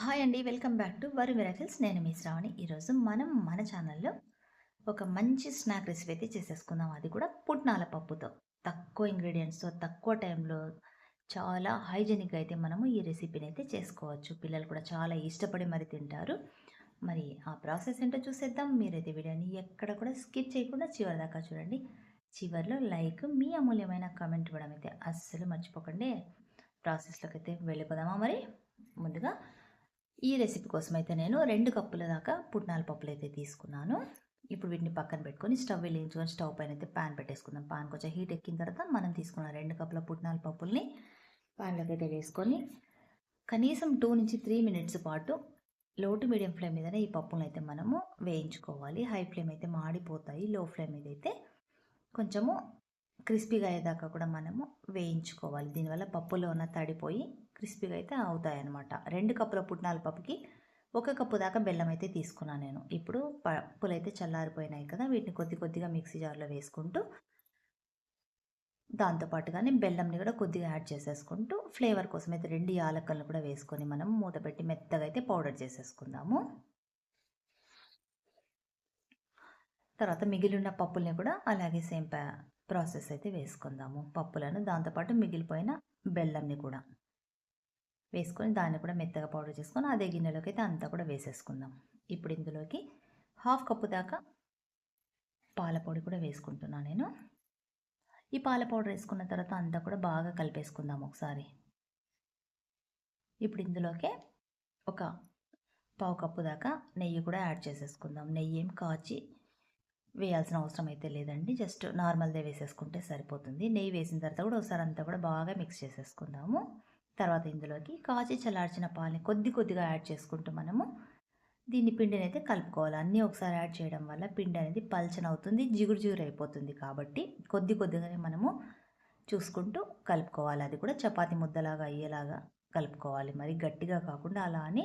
Hi అండి welcome back to Varu miracles. నేను మీ శ్రావణి. ఈరోజు మనం మన ఛానల్లో ఒక మంచి స్నాక్ రెసిపీ అయితే చేసేసుకుందాం. అది కూడా పుట్నాల పప్పుతో. తక్కువ ఇంగ్రీడియంట్స్తో తక్కువ టైంలో చాలా హైజెనిక్గా అయితే మనము ఈ రెసిపీని అయితే చేసుకోవచ్చు. పిల్లలు కూడా చాలా ఇష్టపడి మరి తింటారు. మరి ఆ ప్రాసెస్ ఏంటో చూసేద్దాం. మీరైతే వీడియోని ఎక్కడ కూడా స్కిప్ చేయకుండా చివరి దాకా చూడండి. చివరిలో లైక్ మీ అమూల్యమైన కామెంట్ ఇవ్వడం అయితే అస్సలు మర్చిపోకండి. ప్రాసెస్లోకి అయితే వెళ్ళిపోదామా మరి? ముందుగా ఈ రెసిపీ కోసం అయితే నేను రెండు కప్పుల దాకా పుట్నాల పప్పులు అయితే తీసుకున్నాను. ఇప్పుడు వీటిని పక్కన పెట్టుకొని స్టవ్ వెలిగించుకొని స్టవ్ పైన అయితే ప్యాన్ పెట్టేసుకుందాం. ప్యాన్ కొంచెం హీట్ ఎక్కిన తర్వాత మనం తీసుకున్న రెండు కప్పుల పుట్నాల పప్పుల్ని ప్యాన్లోకి అయితే వేసుకొని కనీసం టూ నుంచి త్రీ మినిట్స్ పాటు లో టు మీడియం ఫ్లేమ్ మీదనే ఈ పప్పులను అయితే మనము వేయించుకోవాలి. హై ఫ్లేమ్ అయితే మాడిపోతాయి. లో ఫ్లేమ్ మీద అయితే కొంచెము క్రిస్పీగా అయ్యేదాకా కూడా మనము వేయించుకోవాలి. దీనివల్ల పప్పులో ఉన్న తడిపోయి క్రిస్పీగా అయితే అవుతాయి అన్నమాట రెండు కప్పుల పుట్నాల పప్పుకి ఒక కప్పు దాకా బెల్లం అయితే తీసుకున్నాను నేను. ఇప్పుడు పప్పులు అయితే చల్లారిపోయినాయి కదా వీటిని కొద్ది కొద్దిగా మిక్సీ జార్లో వేసుకుంటూ దాంతోపాటుగానే బెల్లంని కూడా కొద్దిగా యాడ్ చేసేసుకుంటూ ఫ్లేవర్ కోసం అయితే రెండు యాలక్కలను కూడా వేసుకొని మనం మూత పెట్టి మెత్తగా అయితే పౌడర్ చేసేసుకుందాము. తర్వాత మిగిలిన పప్పుల్ని కూడా అలాగే సేమ్ ప్రాసెస్ అయితే వేసుకుందాము. పప్పులను దాంతోపాటు మిగిలిపోయిన బెల్లంని కూడా. వేసుకొని దాన్ని కూడా మెత్తగా పౌడర్ చేసుకొని అదే గిన్నెలోకి అయితే అంతా కూడా వేసేసుకుందాం. ఇప్పుడు ఇందులోకి హాఫ్ కప్పు దాకా పాల పొడి కూడా వేసుకుంటున్నాను నేను. ఈ పాల పౌడర్ వేసుకున్న తర్వాత అంతా కూడా బాగా కలిపేసుకుందాం ఒకసారి. ఇప్పుడు ఇందులోకే ఒక పావు కప్పు దాకా నెయ్యి కూడా యాడ్ చేసేసుకుందాం. నెయ్యి ఏం కాచి వేయాల్సిన అవసరం అయితే లేదండి. జస్ట్ నార్మల్దే వేసేసుకుంటే సరిపోతుంది. నెయ్యి వేసిన తర్వాత కూడా ఒకసారి అంతా కూడా బాగా మిక్స్ చేసేసుకుందాము. తర్వాత ఇందులోకి కాచి చల్లార్చిన పాలని కొద్ది కొద్దిగా యాడ్ చేసుకుంటూ మనము దీన్ని పిండిని అయితే కలుపుకోవాలి. అన్నీ ఒకసారి యాడ్ చేయడం వల్ల పిండి అనేది పల్చన అవుతుంది జిగురు జిగురు అయిపోతుంది కాబట్టి కొద్ది కొద్దిగానే మనము చూసుకుంటూ కలుపుకోవాలి. అది కూడా చపాతి ముద్దలాగా అయ్యేలాగా కలుపుకోవాలి. మరి గట్టిగా కాకుండా అలా అని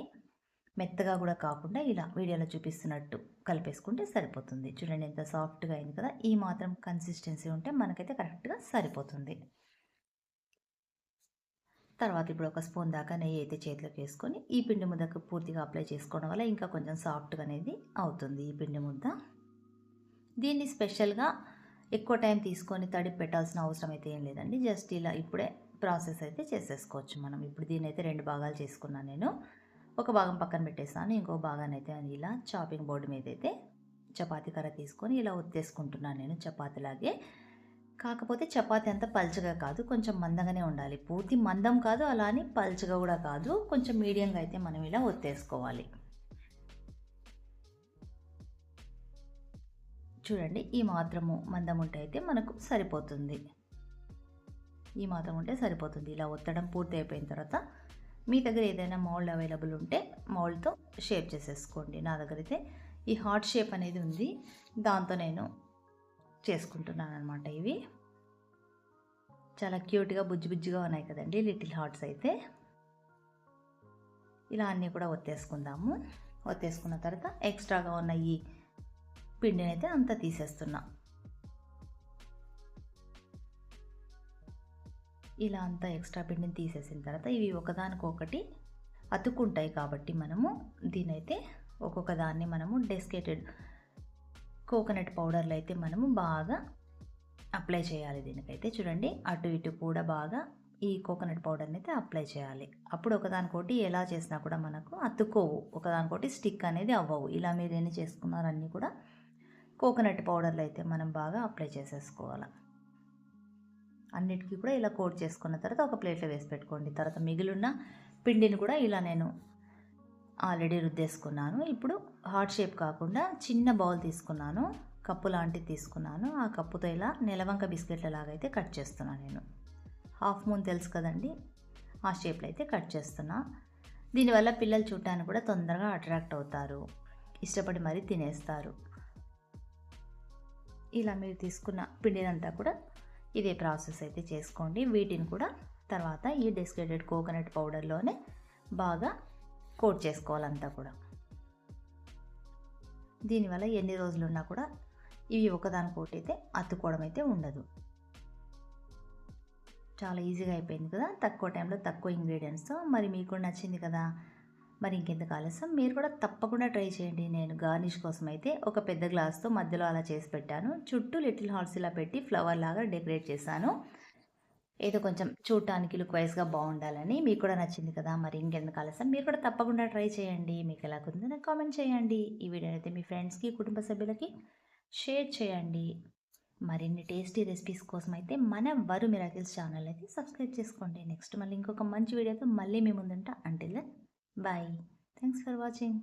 మెత్తగా కూడా కాకుండా ఇలా వీడియోలో చూపిస్తున్నట్టు కలిపేసుకుంటే సరిపోతుంది. చూడండి ఎంత సాఫ్ట్గా అయింది కదా! ఈ మాత్రం కన్సిస్టెన్సీ ఉంటే మనకైతే కరెక్ట్గా సరిపోతుంది. తర్వాత ఇప్పుడు ఒక స్పూన్ దాకా నెయ్యి అయితే చేతిలోకి వేసుకొని ఈ పిండి ముద్దకు పూర్తిగా అప్లై చేసుకోవడం వల్ల ఇంకా కొంచెం సాఫ్ట్గా అనేది అవుతుంది ఈ పిండి ముద్ద. దీన్ని స్పెషల్గా ఎక్కువ టైం తీసుకొని తడి పెట్టాల్సిన అవసరం అయితే ఏం లేదండి. జస్ట్ ఇలా ఇప్పుడే ప్రాసెస్ అయితే చేసేసుకోవచ్చు మనం. ఇప్పుడు దీన్ని అయితే రెండు భాగాలు చేసుకున్నాను నేను. ఒక భాగం పక్కన పెట్టేస్తాను ఇంకో భాగాన్ని అయితే ఇలా చాపింగ్ బోర్డు మీద అయితే చపాతీ కర్ర తీసుకొని ఇలా ఒత్తేసుకుంటున్నాను నేను చపాతీలాగే. కాకపోతే చపాతీ అంత పల్చగా కాదు కొంచెం మందంగానే ఉండాలి. పూర్తి మందం కాదు అలా అని పల్చగా కూడా కాదు. కొంచెం మీడియంగా అయితే మనం ఇలా ఒత్తేసుకోవాలి. చూడండి ఈ మాత్రము మందం ఉంటే అయితే మనకు సరిపోతుంది. ఈ మాత్రం ఉంటే సరిపోతుంది. ఇలా ఒత్తడం పూర్తి అయిపోయిన తర్వాత మీ దగ్గర ఏదైనా మౌల్డ్ అవైలబుల్ ఉంటే మౌల్డ్తో షేప్ చేసేసుకోండి. నా దగ్గర అయితే ఈ హార్ట్ షేప్ అనేది ఉంది. దాంతో నేను చేసుకుంటున్నాను అనమాట ఇవి. చాలా క్యూట్గా బుజ్జి బుజ్జిగా ఉన్నాయి కదండి లిటిల్ హార్ట్స్ అయితే. ఇలా అన్నీ కూడా ఒత్తేసుకుందాము. ఒత్తేసుకున్న తర్వాత ఎక్స్ట్రాగా ఉన్న ఈ పిండిని అయితే అంతా తీసేస్తున్నా. ఇలా అంతా ఎక్స్ట్రా పిండిని తీసేసిన తర్వాత ఇవి ఒకదానికొకటి అతుక్కుంటాయి కాబట్టి మనము దీనైతే ఒక్కొక్క దాన్ని మనము డెస్కేటెడ్ కోకోనట్ పౌడర్లు అయితే మనము బాగా అప్లై చేయాలి దీనికైతే. చూడండి అటు ఇటు కూడా బాగా ఈ కోకోనట్ పౌడర్ని అయితే అప్లై చేయాలి. అప్పుడు ఒకదానికోటి ఎలా చేసినా కూడా మనకు అతుక్కోవు. ఒకదానికోటి స్టిక్ అనేది అవ్వవు. ఇలా మీరు ఎన్ని చేసుకున్నారన్నీ కూడా కోకోనట్ పౌడర్లు అయితే మనం బాగా అప్లై చేసేసుకోవాలి. అన్నిటికీ కూడా ఇలా కోట్ చేసుకున్న తర్వాత ఒక ప్లేట్లో వేసి పెట్టుకోండి. తర్వాత మిగిలిన పిండిని కూడా ఇలా నేను ఆల్రెడీ రుద్దేసుకున్నాను. ఇప్పుడు హార్ట్ షేప్ కాకుండా చిన్న బౌల్ తీసుకున్నాను. కప్పు లాంటిది తీసుకున్నాను. ఆ కప్పుతో ఇలా నిలవంక బిస్కెట్ల లాగా అయితే కట్ చేస్తున్నాను నేను. హాఫ్ మూన్ తెలుసు కదండి? ఆ షేప్లో అయితే కట్ చేస్తున్నా. దీనివల్ల పిల్లలు చూడటానికి కూడా తొందరగా అట్రాక్ట్ అవుతారు. ఇష్టపడి మరీ తినేస్తారు. ఇలా మీరు తీసుకున్న పిండినంతా కూడా ఇదే ప్రాసెస్ అయితే చేసుకోండి. వీటిని కూడా తర్వాత ఈ డెస్కేటెడ్ కోకోనట్ పౌడర్లోనే బాగా కోట్ చేసుకోవాలంతా కూడా. దీనివల్ల ఎన్ని రోజులు ఉన్నా కూడా ఇవి ఒకదాని అయితే అతుక్కోవడం అయితే ఉండదు. చాలా ఈజీగా అయిపోయింది కదా? తక్కువ టైంలో తక్కువ ఇంగ్రీడియంట్స్తో మరి మీకు నచ్చింది కదా? మరి ఇంకెందుకు ఆలస్యం? మీరు కూడా తప్పకుండా ట్రై చేయండి. నేను గార్నిష్ కోసం అయితే ఒక పెద్ద గ్లాస్తో మధ్యలో అలా చేసి పెట్టాను. చుట్టూ లిటిల్ హార్ట్స్ ఇలా పెట్టి ఫ్లవర్ లాగా డెకరేట్ చేశాను. ఏదో కొంచెం చూడటానికి లుక్ వైజ్గా బాగుండాలని మీకు కూడా నచ్చింది కదా మరి ఇంకెందుకు ఆలస్యం? మీరు కూడా తప్పకుండా ట్రై చేయండి. మీకు ఎలా కుదిరిందో నాకు కామెంట్ చేయండి. ఈ వీడియో అయితే మీ ఫ్రెండ్స్కి కుటుంబ సభ్యులకి షేర్ చేయండి. మరిన్ని టేస్టీ రెసిపీస్ కోసం అయితే మన వరు మిరాకిల్స్ ఛానల్ అయితే సబ్స్క్రైబ్ చేసుకోండి. నెక్స్ట్ మళ్ళీ ఇంకొక మంచి వీడియోతో మళ్ళీ మీ ముందుంటా. అంటే బాయ్ థ్యాంక్స్ ఫర్ వాచింగ్